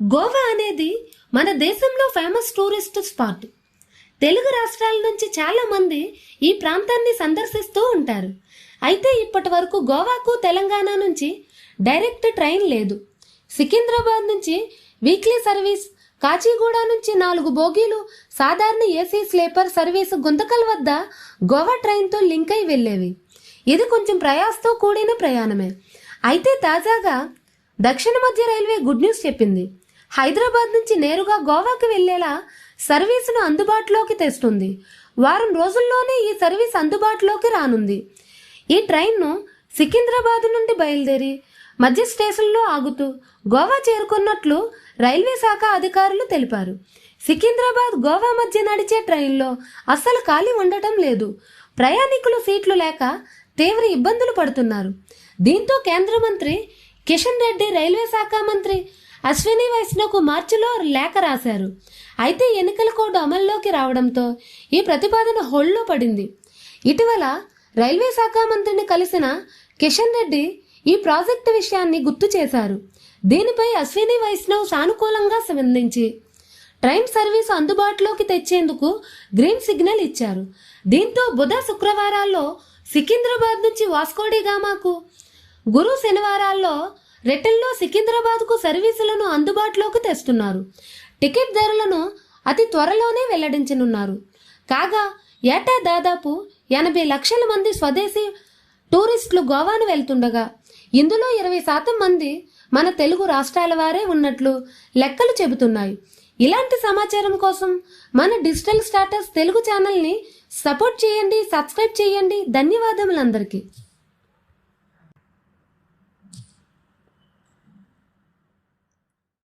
గోవా అనేది మన దేశంలో ఫేమస్ టూరిస్ట్ స్పాట్ తెలుగు రాష్ట్రాల నుంచి చాలామంది ఈ ప్రాంతాన్ని సందర్శిస్తూ ఉంటారు. అయితే ఇప్పటి వరకు గోవాకు తెలంగాణ నుంచి డైరెక్ట్ ట్రైన్ లేదు. సికింద్రాబాద్ నుంచి వీక్లీ సర్వీస్ కాచిగూడ నుంచి నాలుగు బోగీలు సాధారణ ఏసీ స్లీపర్ సర్వీస్ గుంతకల్ వద్ద గోవా ట్రైన్తో లింక్ అయి వెళ్ళేవి. ఇది కొంచెం ప్రయాసతో కూడిన ప్రయాణమే. అయితే తాజాగా దక్షిణ మధ్య రైల్వే గుడ్ న్యూస్ చెప్పింది. హైదరాబాద్ నుంచి నేరుగా గోవాకి వెళ్ళేలా సర్వీసును అందుబాటులోకి తెస్తుంది. వారం రోజుల్లోనే ఈ సర్వీస్ అందుబాటులోకి రానుంది. ఈ ట్రైన్ను సికింద్రాబాద్ నుండి బయలుదేరి మధ్య స్టేషన్లో ఆగుతూ గోవా చేరుకున్నట్లు రైల్వే శాఖ అధికారులు తెలిపారు. సికింద్రాబాద్ గోవా మధ్య నడిచే ట్రైన్లో అస్సలు ఖాళీ ఉండటం లేదు. ప్రయాణికులు సీట్లు లేక తీవ్ర ఇబ్బందులు పడుతున్నారు. దీంతో కేంద్ర మంత్రి కిషన్ రెడ్డి రైల్వే శాఖ మంత్రి అశ్విని వైష్ణవ్కు మార్చిలో లేఖ రాశారు. అయితే ఎన్నికల కోడ్ అమల్లోకి రావడంతో ఈ ప్రతిపాదన హోల్డ్లో పడింది. ఇటీవల రైల్వే శాఖ మంత్రిని కలిసిన కిషన్ రెడ్డి ఈ ప్రాజెక్టు విషయాన్ని గుర్తు చేశారు. దీనిపై అశ్విని వైష్ణవ్ సానుకూలంగా స్పందించి ట్రైన్ సర్వీస్ అందుబాటులోకి తెచ్చేందుకు గ్రీన్ సిగ్నల్ ఇచ్చారు. దీంతో బుధ శుక్రవారాల్లో సికింద్రాబాద్ నుంచి వాస్కోడిగామాకు గురు శనివారాల్లో రిటర్న్లో సికింద్రాబాద్కు సర్వీసులను అందుబాటులోకి తెస్తున్నారు. టికెట్ ధరలను అతి త్వరలోనే వెల్లడించనున్నారు. కాగా ఏటా దాదాపు ఎనభై లక్షల మంది స్వదేశీ టూరిస్టులు గోవాను వెళ్తుండగా ఇందులో ఇరవై శాతం మంది మన తెలుగు రాష్ట్రాల వారే ఉన్నట్లు లెక్కలు చెబుతున్నాయి. ఇలాంటి సమాచారం కోసం మన డిజిటల్ స్టాటస్ తెలుగు ఛానల్ని సపోర్ట్ చేయండి సబ్స్క్రైబ్ చేయండి. ధన్యవాదములందరికీ.